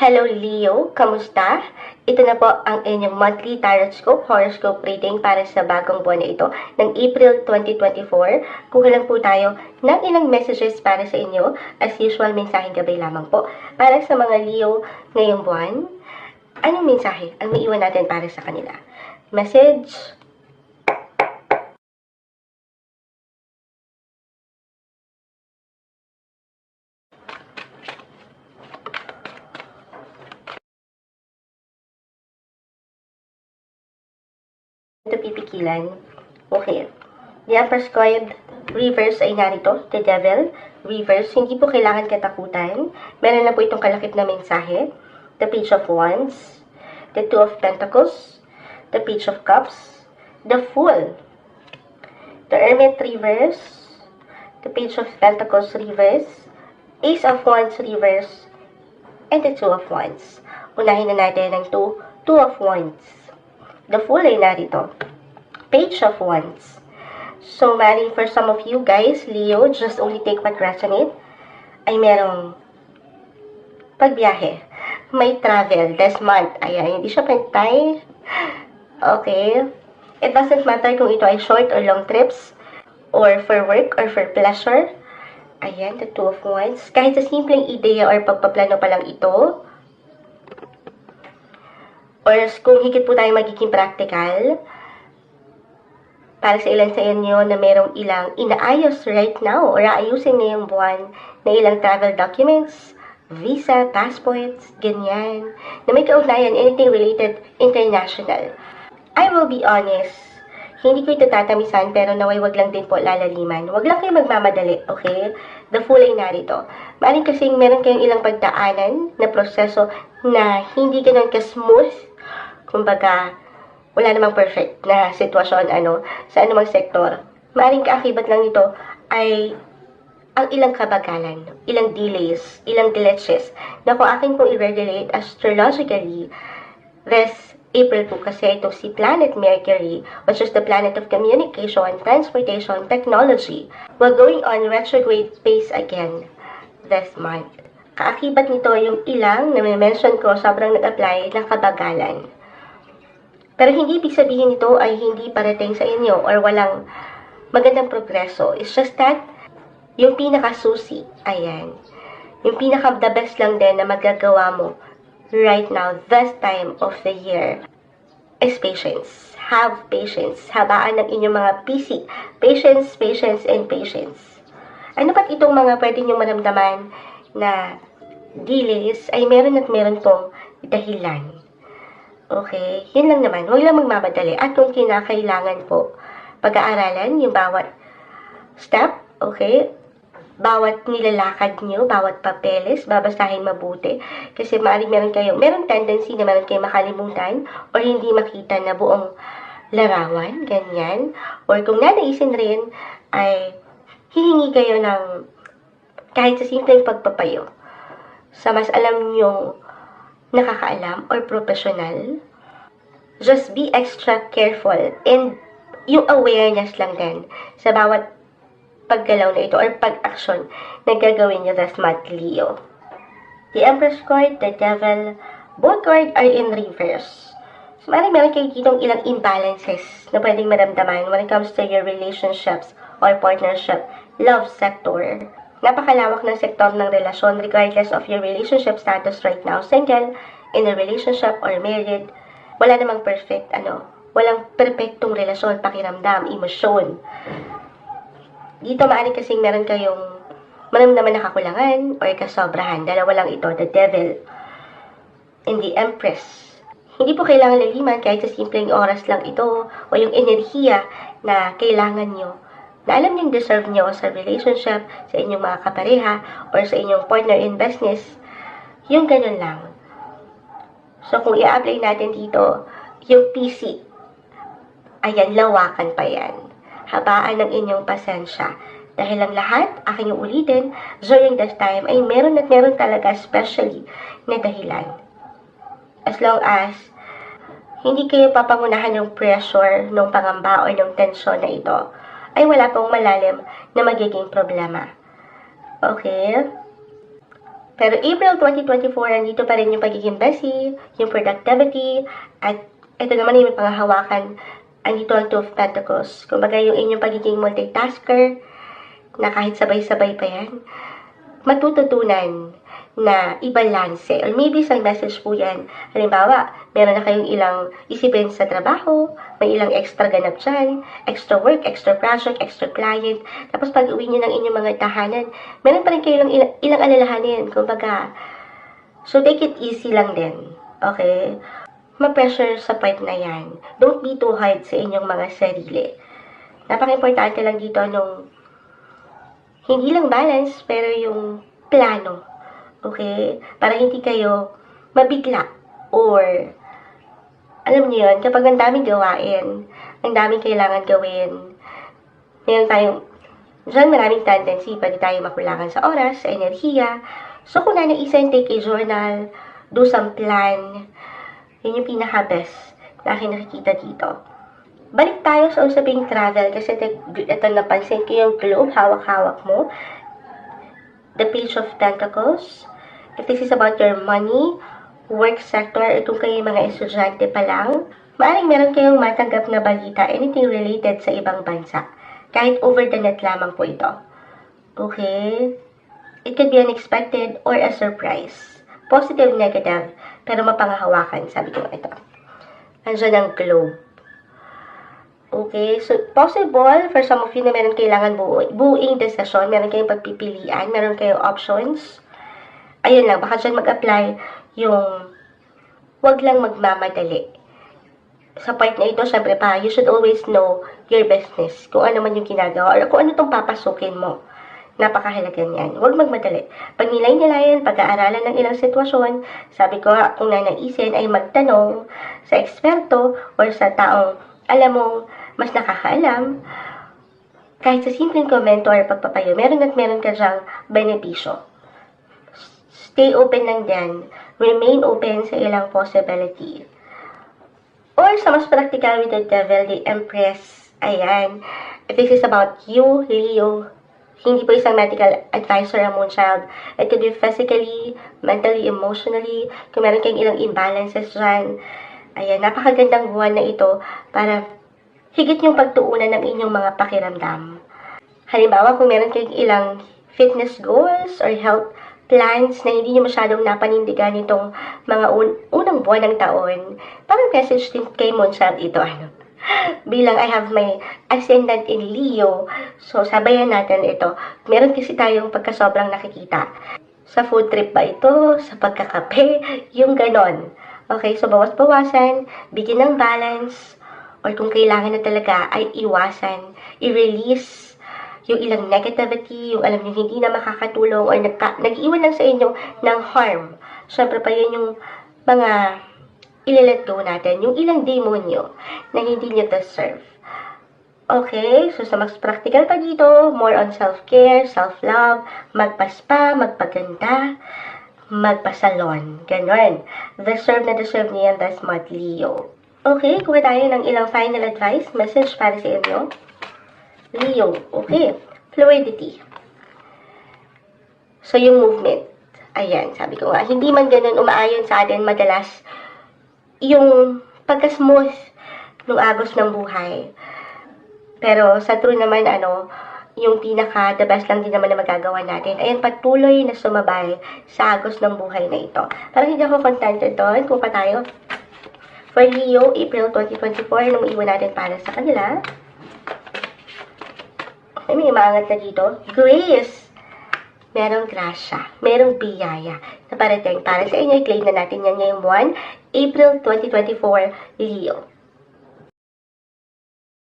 Hello Leo, kamusta? Ito na po ang inyong monthly tarot scope, horoscope reading para sa bagong buwan na ito ng April 2024. Kuha lang po tayo ng ilang messages para sa inyo. As usual, mensaheng gabay lamang po. Para sa mga Leo ngayong buwan, anong mensahe ang maiwan natin para sa kanila? Message, ito pipikilan. Okay. The Empress card reverse ay narito. The Devil, reverse. Hindi po kailangan katakutan. Meron na po itong kalakip na mensahe. The Page of Wands. The Two of Pentacles. The Page of Cups. The Fool. The Hermit reverse. The Page of Pentacles reverse. Ace of Wands reverse. And the Two of Wands. Unahin na natin ang Two, two of Wands. The Fool ay narito. Page of Wands. So, maring for some of you guys, Leo, just only take what resonate, ay merong pagbiyahe. May travel this month. Ayan, hindi siya pantay. Okay. It doesn't matter kung ito ay short or long trips, or for work, or for pleasure. Ayan, the two of wands. Kahit sa simpleng ideya or pagpaplano pa lang ito, or kung higit po tayo magiging practical, para sa ilan sa inyo na merong ilang inaayos right now or aayusin ngayong buwan na ilang travel documents, visa, passports, ganyan, na may kaugnayan anything related international. I will be honest, hindi ko ito tatamisan pero naway wag lang din po lalaliman. Wag lang kayo magmamadali, okay? The full ay narito. Maring kasing meron kayong ilang pagdaanan na proseso na hindi ganun ka-smooth. Kumbaga, wala namang perfect na sitwasyon ano, sa anumang sektor. Maring kaakibat lang nito ay ang ilang kabagalan, ilang delays, ilang glitches na kung akin pong i-regulate astrologically this April po kasi ito si planet Mercury, which is the planet of communication, transportation, technology, will going on retrograde space again this month. Kaakibat nito yung ilang na may mention ko sobrang nag-apply ng kabagalan. Pero hindi ibig sabihin nito ay hindi parating sa inyo or walang magandang progreso. It's just that yung pinakasusi, ayan, yung pinaka the best lang din na magagawa mo right now, this time of the year, is patience. Have patience. Habaan ng inyong mga PC. Patience, patience, and patience. Ano ba't itong mga pwede nyo maramdaman na delays ay meron at meron pong dahilan? Okay, yun lang naman. Huwag lang magmamadali. At kung kinakailangan po, pag-aaralan yung bawat step, okay, bawat nilalakad nyo, bawat papeles, babasahin mabuti. Kasi maaaring meron kayo, meron tendency na meron kayo makalimutan or hindi makita na buong larawan, ganyan. Or kung nanaisin rin, ay hihingi kayo ng kahit sa simpleng pagpapayo sa mas alam nyong nakakaalam or professional. Just be extra careful and yung awareness lang din sa bawat paggalaw na ito or pag-action na gagawin niyo this month, Leo. The Empress card, the Devil, both card are in reverse. So, maaaring meron kayo ditong ilang imbalances na pwedeng maramdaman when it comes to your relationships or partnership, love sector. Napakalawak ng sektor ng relasyon regardless of your relationship status right now, single, in a relationship or married. Wala namang perfect, ano, walang perfectong relasyon, pakiramdam, emosyon dito maaari kasing meron kayong maramdaman na kakulangan or kasobrahan. Dalawa lang ito, the devil and the empress. Hindi po kailangan laliman kahit sa simpleng oras lang ito o yung enerhiya na kailangan nyo na alam nyo deserve nyo sa relationship, sa inyong mga kapareha, or sa inyong partner in business. Yung ganun lang. So, kung i-apply natin dito, yung PC, ayan, lawakan pa yan habaan ng inyong pasensya. Dahil ang lahat, aking ulitin, during this time ay meron at meron talaga especially na dahilan. As long as hindi kayo papangunahan ng pressure, ng pangamba o ng tensyon na ito, ay wala pong malalim na magiging problema. Okay? Pero April 2024, nandito pa rin yung pagiging busy, yung productivity, at ito naman yung panghahawakan, andito ang Two of Pentacles. Kumbaga yung inyong pagiging multitasker, na kahit sabay-sabay pa yan, matututunan na ibalanse. Or maybe isang message po yan. Halimbawa, meron na kayong ilang isipin sa trabaho, may ilang extra ganap dyan, extra work, extra project, extra client. Tapos pag uwi nyo ng inyong mga tahanan, meron pa rin kayo ilang, ilang, ilang alalahanin. Kumbaga, so take it easy lang din. Okay? Ma-pressure sa part na yan. Don't be too hard sa inyong mga sarili. Napaka-importante lang dito nung hindi lang balance, pero yung plano. Okay? Para hindi kayo mabigla or alam niyo yun, kapag ang daming gawain, ang daming kailangan gawin, meron tayong, dyan maraming tendency, pwede tayo makulangan sa oras, sa enerhiya. So, kung nanaisin, take a journal, do some plan, yun yung pinaka-best na aking nakikita dito. Balik tayo sa usaping travel kasi ito napansin ko yung globe, hawak-hawak mo. The Page of Pentacles. This is about your money, work sector, itong kayo mga estudyante pa lang, maaaring meron kayong matanggap na balita, anything related sa ibang bansa. Kahit over the net lamang po ito. Okay? It could be unexpected or a surprise. Positive, negative, pero mapanghahawakan, sabi ko ito. Andiyan ang globe. Okay, so possible for some of you na meron kailangan buo, buuing desisyon, meron kayong pagpipilian, meron kayong options. Ayun lang, baka dyan mag-apply yung wag lang magmamadali. Sa part na ito, syempre pa, you should always know your business, kung ano man yung ginagawa, or kung ano tong papasukin mo. Napakahalaga niyan. Huwag magmadali. Pag nilay-nilayan, pag-aaralan ng ilang sitwasyon, sabi ko nga, kung nanaisin ay magtanong sa eksperto or sa taong alam mong mas nakakaalam, kahit sa simpleng komento or pagpapayo, meron at meron ka dyang benepisyo. Stay open lang dyan. Remain open sa ilang possibility. Or sa mas practical with the devil, the empress, ayan. If this is about you, Leo, hindi po isang medical advisor ang moonchild. It could be physically, mentally, emotionally, kung meron kayong ilang imbalances dyan. Ayan, napakagandang buwan na ito para higit yung pagtuunan ng inyong mga pakiramdam. Halimbawa, kung meron kayong ilang fitness goals or health plans na hindi nyo masyadong napanindigan itong mga un- unang buwan ng taon, parang message din kay Moonchild ito, ano, bilang I have my ascendant in Leo, so sabayan natin ito. Meron kasi tayong pagkasobrang nakikita. Sa food trip ba ito? Sa pagkakape? Yung ganon. Okay, so bawas-bawasan, bigyan ng balance, or kung kailangan na talaga ay iwasan, i-release yung ilang negativity, yung alam niyo hindi na makakatulong or nagka, nag-iwan lang sa inyo ng harm. Siyempre pa yun yung mga ilalet go natin, yung ilang demonyo na hindi niyo deserve. Okay, so sa mas practical pa dito, more on self-care, self-love, magpaspa, magpaganda, magpasalon. Ganon. Deserve na deserve niya yan, that's Mad Leo. Okay, kuha tayo ng ilang final advice, message para sa inyo. Leo, okay. Fluidity. So, yung movement. Ayan, sabi ko nga, hindi man ganun umaayon sa atin madalas yung pagka-smooth ng agos ng buhay. Pero sa true naman, ano, yung pinaka the best lang din naman na magagawa natin ay ang patuloy na sumabay sa agos ng buhay na ito. Parang hindi ako contented doon. Kung pa tayo for Leo, April 2024, nung iwan natin para sa kanila. Ay, may maangat na dito. Grace! Merong grasya, merong biyaya na parating para sa inyo. I-claim na natin yan ngayong buwan, April 2024, Leo.